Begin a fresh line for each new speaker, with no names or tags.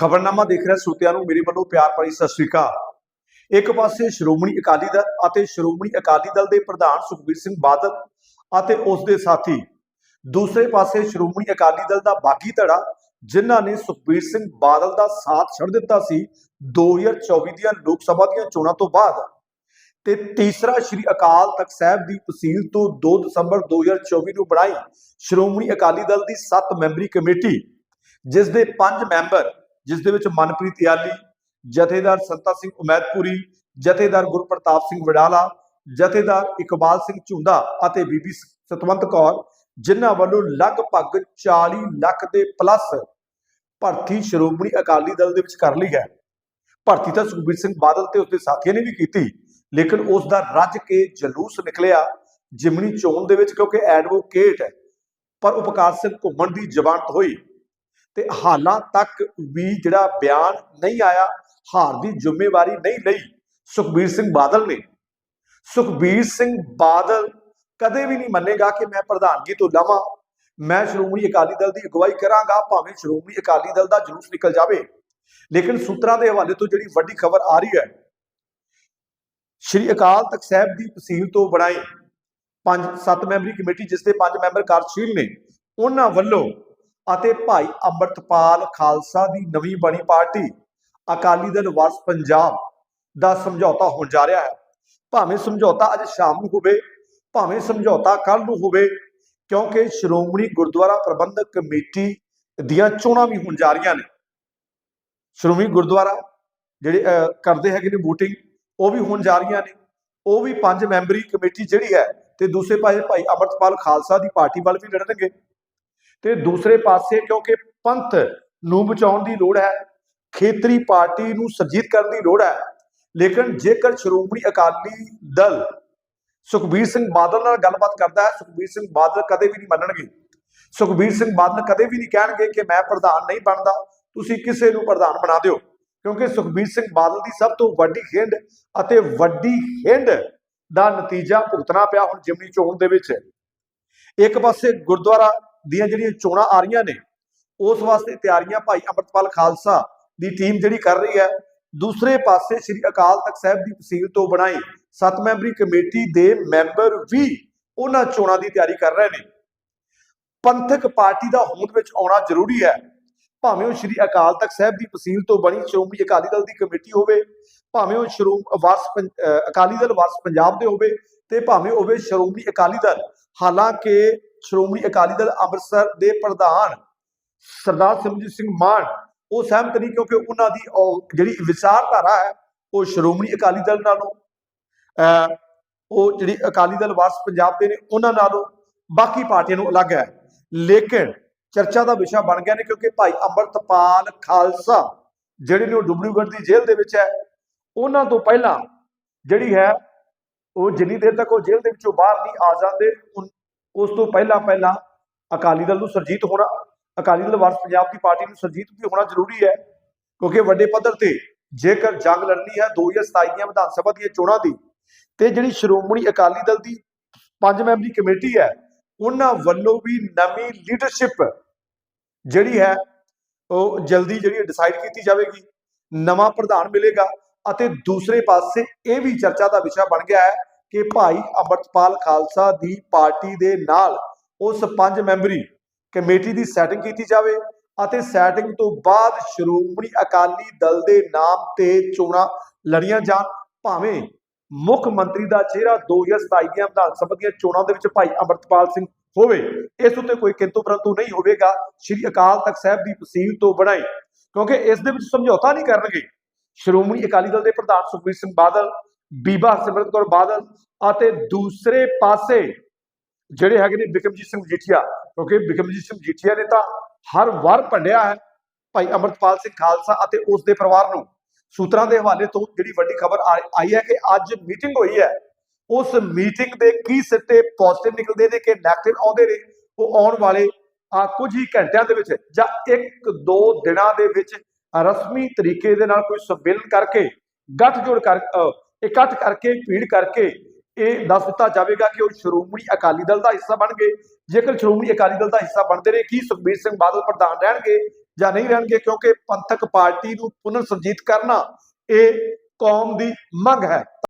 ਖਬਰਨਾਮਾ ਦੇਖ ਰਿਹਾ ਸਰੋਤਿਆਂ ਨੂੰ, ਮੇਰੇ ਵੱਲੋਂ ਪਿਆਰ ਭਰੀ ਸਤਿ ਸ਼੍ਰੀ ਅਕਾਲ। ਇੱਕ ਪਾਸੇ ਸ਼੍ਰੋਮਣੀ ਅਕਾਲੀ ਦਲ ਅਤੇ ਸ਼੍ਰੋਮਣੀ ਅਕਾਲੀ ਦਲ ਦੇ ਪ੍ਰਧਾਨ ਸੁਖਬੀਰ ਸਿੰਘ ਬਾਦਲ ਅਤੇ ਉਸ ਦੇ ਸਾਥੀ। ਦੂਸਰੇ ਪਾਸੇ ਸ਼੍ਰੋਮਣੀ ਅਕਾਲੀ ਦਲ ਦਾ ਬਾਗੀ ਧੜਾ, ਜਿਨ੍ਹਾਂ ਨੇ ਸੁਖਬੀਰ ਸਿੰਘ ਬਾਦਲ ਦਾ ਸਾਥ ਛੱਡ ਦਿੱਤਾ ਸੀ 2024 ਦੀਆਂ ਲੋਕ ਸਭਾ ਦੀਆਂ ਚੋਣਾਂ ਤੋਂ ਬਾਅਦ। ਤੇ ਤੀਸਰਾ ਸ਼੍ਰੀ ਅਕਾਲ ਤਖਤ ਸਾਹਿਬ ਦੀ ਤਹਿਸੀਲ ਤੋਂ 2 ਦਸੰਬਰ 2024 ਨੂੰ ਬਣਾਈ ਸ਼੍ਰੋਮਣੀ ਅਕਾਲੀ ਦਲ ਦੀ 7 ਮੈਂਬਰੀ ਕਮੇਟੀ, ਜਿਸ ਦੇ 5 ਮੈਂਬਰ ਜਿਸ ਦੇ ਵਿੱਚ ਮਨਪ੍ਰੀਤ ਯਾਲੀ, ਜਥੇਦਾਰ ਸੰਤਾ ਸਿੰਘ ਉਮੈਦਪੁਰੀ, ਜਥੇਦਾਰ ਗੁਰਪ੍ਰਤਾਪ ਸਿੰਘ ਵਡਾਲਾ, ਜਥੇਦਾਰ ਇਕਬਾਲ ਸਿੰਘ ਝੁੰਦਾ ਅਤੇ ਬੀਬੀ ਸਤਵੰਤ ਕੌਰ, ਜਿਨ੍ਹਾਂ ਵੱਲੋਂ ਲਗਭਗ 40 ਲੱਖ ਦੇ ਪਲੱਸ ਭਰਤੀ ਸ਼੍ਰੋਮਣੀ ਅਕਾਲੀ ਦਲ ਦੇ ਵਿੱਚ ਕਰ ਲਈ ਹੈ। ਭਰਤੀ ਤਾਂ ਸੁਖਬੀਰ ਸਿੰਘ ਬਾਦਲ ਤੇ ਉਸਦੇ ਸਾਥੀਆਂ ਨੇ ਵੀ ਕੀਤੀ, ਲੇਕਿਨ ਉਸ ਦਾ ਰੱਜ ਕੇ ਜਲੂਸ ਨਿਕਲਿਆ ਜਿਮਣੀ ਚੋਣ ਦੇ ਵਿੱਚ ਕਿਉਂਕਿ ਐਡਵੋਕੇਟ ਪਰ ਉਪਕਾਰ ਸਿੰਘ ਘੁੰਮਣ ਦੀ ਜ਼ਬਾਨਤ ਹੋਈ। ਤੇ ਹਾਲਾਂ ਤੱਕ ਵੀ ਜਿਹੜਾ ਬਿਆਨ ਨਹੀਂ ਆਇਆ, ਹਾਰ ਦੀ ਜ਼ਿੰਮੇਵਾਰੀ ਨਹੀਂ ਲਈ ਸੁਖਬੀਰ ਸਿੰਘ ਬਾਦਲ ਨੇ। ਸੁਖਬੀਰ ਸਿੰਘ ਬਾਦਲ ਕਦੇ ਵੀ ਨਹੀਂ ਮੰਨੇਗਾ ਕਿ ਮੈਂ ਪ੍ਰਧਾਨਗੀ ਤੋਂ ਲਵਾਂ। ਮੈਂ ਸ਼੍ਰੋਮਣੀ ਅਕਾਲੀ ਦਲ ਦੀ ਅਗਵਾਈ ਕਰਾਂਗਾ, ਭਾਵੇਂ ਸ਼੍ਰੋਮਣੀ ਅਕਾਲੀ ਦਲ ਦਾ ਜਲੂਸ ਨਿਕਲ ਜਾਵੇ। ਲੇਕਿਨ ਸੂਤਰਾਂ ਦੇ ਹਵਾਲੇ ਤੋਂ ਜਿਹੜੀ ਵੱਡੀ ਖਬਰ ਆ ਰਹੀ ਹੈ, ਸ਼੍ਰੀ ਅਕਾਲ ਤਖਤ ਸਾਹਿਬ ਦੀ ਤਹਿਸੀਲ ਤੋਂ ਬਣਾਈ ਪੰਜ ਸੱਤ ਮੈਂਬਰੀ ਕਮੇਟੀ, ਜਿਸ ਦੇ ਪੰਜ ਮੈਂਬਰ ਕਾਰਜਸ਼ੀਲ ਨੇ, ਉਹਨਾਂ ਵੱਲੋਂ ਅਤੇ ਭਾਈ ਅੰਮ੍ਰਿਤਪਾਲ ਖਾਲਸਾ ਦੀ ਨਵੀਂ ਬਣੀ ਪਾਰਟੀ, ਅਕਾਲੀ ਦਲ ਵਾਰਸ ਪੰਜਾਬ ਦਾ ਸਮਝੌਤਾ ਹੋਣ ਜਾ ਰਿਹਾ ਹੈ। ਭਾਵੇਂ ਸਮਝੌਤਾ ਅੱਜ ਸ਼ਾਮ ਨੂੰ ਹੋਵੇ, ਭਾਵੇਂ ਸਮਝੌਤਾ ਕੱਲ ਨੂੰ ਹੋਵੇ, ਕਿਉਂਕਿ ਸ਼੍ਰੋਮਣੀ ਗੁਰਦੁਆਰਾ ਪ੍ਰਬੰਧਕ ਕਮੇਟੀ ਦੀਆਂ ਚੋਣਾਂ ਵੀ ਹੋਣ ਜਾ ਰਹੀਆਂ ਨੇ। ਸ਼੍ਰੋਮਣੀ ਗੁਰਦੁਆਰਾ ਜਿਹੜੇ ਕਰਦੇ ਹੈਗੇ ਨੇ VOTING, ਉਹ ਵੀ ਹੋਣ ਜਾ ਰਹੀਆਂ ਨੇ। ਉਹ ਵੀ ਪੰਜ ਮੈਂਬਰੀ ਕਮੇਟੀ ਜਿਹੜੀ ਹੈ, ਤੇ ਦੂਸਰੇ ਪਾਸੇ ਭਾਈ ਅਮਰਤਪਾਲ ਖਾਲਸਾ ਦੀ ਪਾਰਟੀ ਵੱਲ ਵੀ ਲੜਨਗੇ। ਤੇ ਦੂਸਰੇ ਪਾਸੇ ਕਿਉਂਕਿ ਪੰਥ ਨੂੰ ਬਚਾਉਣ ਦੀ ਲੋੜ ਹੈ, ਖੇਤਰੀ ਪਾਰਟੀ ਨੂੰ ਸਰਜੀਤ ਕਰਨ ਦੀ ਲੋੜ ਹੈ, ਲੇਕਿਨ ਜੇਕਰ ਸ਼੍ਰੋਮਣੀ ਅਕਾਲੀ ਦਲ ਸੁਖਬੀਰ ਸਿੰਘ ਬਾਦਲ ਨਾਲ ਗੱਲਬਾਤ ਕਰਦਾ ਹੈ, ਸੁਖਬੀਰ ਸਿੰਘ ਬਾਦਲ ਕਦੇ ਵੀ ਨਹੀਂ ਮੰਨਣਗੇ। ਸੁਖਬੀਰ ਸਿੰਘ ਬਾਦਲ ਕਦੇ ਵੀ ਨਹੀਂ ਕਹਿਣਗੇ ਕਿ ਮੈਂ ਪ੍ਰਧਾਨ ਨਹੀਂ ਬਣਦਾ, ਤੁਸੀਂ ਕਿਸੇ ਨੂੰ ਪ੍ਰਧਾਨ ਬਣਾ ਦਿਓ। ਕਿਉਂਕਿ ਸੁਖਬੀਰ ਸਿੰਘ ਬਾਦਲ ਦੀ ਸਭ ਤੋਂ ਵੱਡੀ ਖੇਡ ਅਤੇ ਵੱਡੀ ਖੇਡ ਦਾ ਨਤੀਜਾ ਭੁਗਤਣਾ ਪਿਆ ਹੁਣ ਜਿਮਨੀ ਚੋਣ ਦੇ ਵਿੱਚ। ਇੱਕ ਪਾਸੇ ਗੁਰਦੁਆਰਾ ਦੀਆਂ ਜਿਹੜੀਆਂ ਚੋਣਾਂ ਆ ਰਹੀਆਂ ਨੇ, ਉਸ ਵਾਸਤੇ ਤਿਆਰੀਆਂ ਭਾਈ ਅਮਰਤਪਾਲ ਖਾਲਸਾ ਦੀ ਟੀਮ ਜਿਹੜੀ ਕਰ ਰਹੀ ਹੈ। ਦੂਸਰੇ ਪਾਸੇ ਸ੍ਰੀ ਅਕਾਲ ਤਖਤ ਸਾਹਿਬ ਦੀ ਤਹਿਸੀਲ ਤੋਂ ਬਣਾਈ ਸੱਤ ਮੈਂਬਰੀ ਕਮੇਟੀ ਦੇ ਮੈਂਬਰ ਵੀ ਉਹਨਾਂ ਚੋਣਾਂ ਦੀ ਤਿਆਰੀ ਕਰ ਰਹੇ ਨੇ। ਪੰਥਕ ਪਾਰਟੀ ਦਾ ਹੋਂਦ ਵਿੱਚ ਆਉਣਾ ਜ਼ਰੂਰੀ ਹੈ। ਭਾਵੇਂ ਉਹ ਸ੍ਰੀ ਅਕਾਲ ਤਖਤ ਸਾਹਿਬ ਦੀ ਤਹਿਸੀਲ ਤੋਂ ਬਣੀ ਸ਼੍ਰੋਮਣੀ ਅਕਾਲੀ ਦਲ ਦੀ ਕਮੇਟੀ ਹੋਵੇ, ਭਾਵੇਂ ਉਹ ਸ਼੍ਰੋਮ, ਵਾਰਸ ਪੰ- ਅਹ ਅਕਾਲੀ ਦਲ ਵਾਰਸ ਪੰਜਾਬ ਦੇ ਹੋਵੇ ਤੇ ਭਾਵੇਂ ਹੋਵੇ ਸ਼੍ਰੋਮਣੀ ਅਕਾਲੀ ਦਲ। ਹਾਲਾਂਕਿ ਸ਼੍ਰੋਮਣੀ ਅਕਾਲੀ ਦਲ ਅੰਮ੍ਰਿਤਸਰ ਦੇ ਪ੍ਰਧਾਨ ਸਰਦਾਰ ਸਿਮਰਜੀਤ ਸਿੰਘ ਮਾਨ, ਉਹ ਸਹਿਮਤ ਨਹੀਂ ਕਿਉਂਕਿ ਉਹਨਾਂ ਦੀ ਉਹ ਜਿਹੜੀ ਵਿਚਾਰਧਾਰਾ ਹੈ, ਉਹ ਸ਼੍ਰੋਮਣੀ ਅਕਾਲੀ ਦਲ ਨਾਲੋਂ ਉਹ ਜਿਹੜੀ ਅਕਾਲੀ ਦਲ ਵਾਰਸ ਪੰਜਾਬ ਦੇ ਨੇ, ਉਹਨਾਂ ਨਾਲੋਂ ਬਾਕੀ ਪਾਰਟੀਆਂ ਨੂੰ ਅਲੱਗ ਹੈ। ਲੇਕਿਨ ਚਰਚਾ ਦਾ ਵਿਸ਼ਾ ਬਣ ਗਿਆ ਨੇ ਕਿਉਂਕਿ ਭਾਈ ਅੰਮ੍ਰਿਤਪਾਲ ਖਾਲਸਾ, ਜਿਹੜੇ ਨੇ ਉਹ ਡੁਬਲੂਗੜ੍ਹ ਦੀ ਜੇਲ੍ਹ ਦੇ ਵਿੱਚ ਹੈ, ਉਹਨਾਂ ਤੋਂ ਪਹਿਲਾਂ ਜਿਹੜੀ ਹੈ, ਉਹ ਜਿੰਨੀ ਦੇਰ ਤੱਕ ਉਹ ਜੇਲ੍ਹ ਦੇ ਵਿੱਚੋਂ ਬਾਹਰ ਨਹੀਂ ਆ ਜਾਂਦੇ ਉਸ ਤੋਂ ਪਹਿਲਾਂ ਪਹਿਲਾਂ ਅਕਾਲੀ ਦਲ ਨੂੰ ਸਰਜੀਤ ਹੋਣਾ, ਅਕਾਲੀ ਦਲ ਵਾਰਸ ਪੰਜਾਬ ਦੀ ਪਾਰਟੀ ਨੂੰ ਸਰਜੀਤ ਵੀ ਹੋਣਾ ਜ਼ਰੂਰੀ ਹੈ, ਕਿਉਂਕਿ ਵੱਡੇ ਪੱਧਰ ਤੇ ਜੇਕਰ ਜੰਗ ਲੜਨੀ ਹੈ 2027 ਦੀਆਂ ਵਿਧਾਨ ਸਭਾ ਦੀਆਂ ਚੋਣਾਂ ਦੀ, ਤੇ ਜਿਹੜੀ ਸ਼੍ਰੋਮਣੀ ਅਕਾਲੀ ਦਲ ਦੀ ਪੰਜ ਮੈਂਬਰੀ ਕਮੇਟੀ ਹੈ, ਉਹਨਾਂ ਵੱਲੋਂ ਵੀ ਨਵੀਂ ਲੀਡਰਸ਼ਿਪ ਜਿਹੜੀ ਹੈ, ਉਹ ਜਲਦੀ ਜਿਹੜੀ ਡਿਸਾਈਡ ਕੀਤੀ ਜਾਵੇਗੀ, ਨਵਾਂ ਪ੍ਰਧਾਨ ਮਿਲੇਗਾ ਅਤੇ ਦੂਸਰੇ ਪਾਸੇ ਇਹ ਵੀ ਚਰਚਾ ਦਾ ਵਿਸ਼ਾ ਬਣ ਗਿਆ ਹੈ ਕਿ ਭਾਈ ਅਮਰਤਪਾਲ ਖਾਲਸਾ ਦੀ ਪਾਰਟੀ ਦੇ ਨਾਲ ਉਸ ਪੰਜ ਮੈਂਬਰੀ ਕਮੇਟੀ ਦੀ ਸੈਟਿੰਗ ਕੀਤੀ ਜਾਵੇ ਅਤੇ ਸੈਟਿੰਗ ਤੋਂ ਬਾਅਦ ਸ਼੍ਰੋਮਣੀ ਅਕਾਲੀ ਦਲ ਦੇ ਨਾਮ ਤੇ ਚੋਣਾਂ ਲੜੀਆਂ ਜਾਣ। ਭਾਵੇਂ ਮੁੱਖ ਮੰਤਰੀ ਦਾ ਚਿਹਰਾ 2027 ਦੀਆਂ ਵਿਧਾਨ ਸਭਾ ਦੀਆਂ ਚੋਣਾਂ ਦੇ ਵਿੱਚ ਭਾਈ ਅਮਰਤਪਾਲ ਸਿੰਘ ਹੋਵੇ, ਇਸ ਉੱਤੇ ਕੋਈ ਕਿੰਤੂ ਪਰੰਤੂ ਨਹੀਂ ਹੋਵੇਗਾ। ਸ਼੍ਰੀ ਅਕਾਲ ਤਖਤ ਸਾਹਿਬ ਦੀ ਤਹਿਸੀਲ ਤੋਂ ਬਣਾਈ, ਕਿਉਂਕਿ ਇਸ ਦੇ ਵਿੱਚ ਸਮਝੌਤਾ ਨਹੀਂ ਕਰਨਗੇ। ਸ਼੍ਰੋਮਣੀ ਅਕਾਲੀ ਦਲ ਦੇ ਪ੍ਰਧਾਨ ਸੁਖਬੀਰ ਸਿੰਘ ਬਾਦਲ ਬੀਬਾ ਹਰਸਿਮਰਤ ਕੌਰ ਬਾਦਲ ਅਤੇ ਦੂਸਰੇ ਪਾਸੇ ਜਿਹੜੇ ਹੈਗੇ ਨੇ ਬਿਕਮਜੀਤ ਸਿੰਘ ਮਜੀਠੀਆ ਕਿਉਂਕਿ ਬਿਕਮਜੀਤ ਸਿੰਘ ਮਜੀਠੀਆ ਨੇ ਤਾਂ ਹਰ ਵਾਰ ਭੰਡਿਆ ਹੈ ਭਾਈ ਅਮਰਤਪਾਲ ਸਿੰਘ ਖਾਲਸਾ ਅਤੇ ਉਸ ਦੇ ਪਰਿਵਾਰ ਨੂੰ। ਸੂਤਰਾਂ ਦੇ ਹਵਾਲੇ ਤੋਂ ਜਿਹੜੀ ਵੱਡੀ ਖਬਰ ਆਈ ਹੈ ਕਿ ਅੱਜ ਮੀਟਿੰਗ ਹੋਈ ਹੈ। ਉਸ ਮੀਟਿੰਗ ਦੇ ਕੀ ਸਿੱਟੇ ਪੋਜ਼ਿਟਿਵ ਨਿਕਲਦੇ ਨੇ ਕਿ ਨੈਗੇਟਿਵ ਆਉਂਦੇ ਨੇ, ਉਹ ਆਉਣ ਵਾਲੇ ਆ ਕੁਝ ਹੀ ਘੰਟਿਆਂ ਦੇ ਵਿੱਚ ਜਾਂ ਇੱਕ ਦੋ ਦਿਨਾਂ ਦੇ ਵਿੱਚ ਰਸਮੀ ਤਰੀਕੇ ਦੇ ਨਾਲ ਕੋਈ ਸੰਮੇਲਨ ਕਰਕੇ ਗੱਠਜੋੜ ਕਰ ਇਕੱਠ ਕਰਕੇ, ਭੀੜ ਕਰਕੇ ਇਹ ਦੱਸ ਦਿੱਤਾ ਜਾਵੇਗਾ ਕਿ ਉਹ ਸ਼੍ਰੋਮਣੀ ਅਕਾਲੀ ਦਲ ਦਾ ਹਿੱਸਾ ਬਣ ਗਏ। ਜੇਕਰ ਸ਼੍ਰੋਮਣੀ ਅਕਾਲੀ ਦਲ ਦਾ ਹਿੱਸਾ ਬਣਦੇ ਰਹੇ, ਕੀ ਸੁਖਬੀਰ ਸਿੰਘ ਬਾਦਲ ਪ੍ਰਧਾਨ ਰਹਿਣਗੇ ਜਾਂ ਨਹੀਂ ਰਹਿਣਗੇ? ਕਿਉਂਕਿ ਪੰਥਕ ਪਾਰਟੀ ਨੂੰ ਪੁਨਰ ਸੁਰਜੀਤ ਕਰਨਾ ਇਹ ਕੌਮ ਦੀ ਮੰਗ ਹੈ।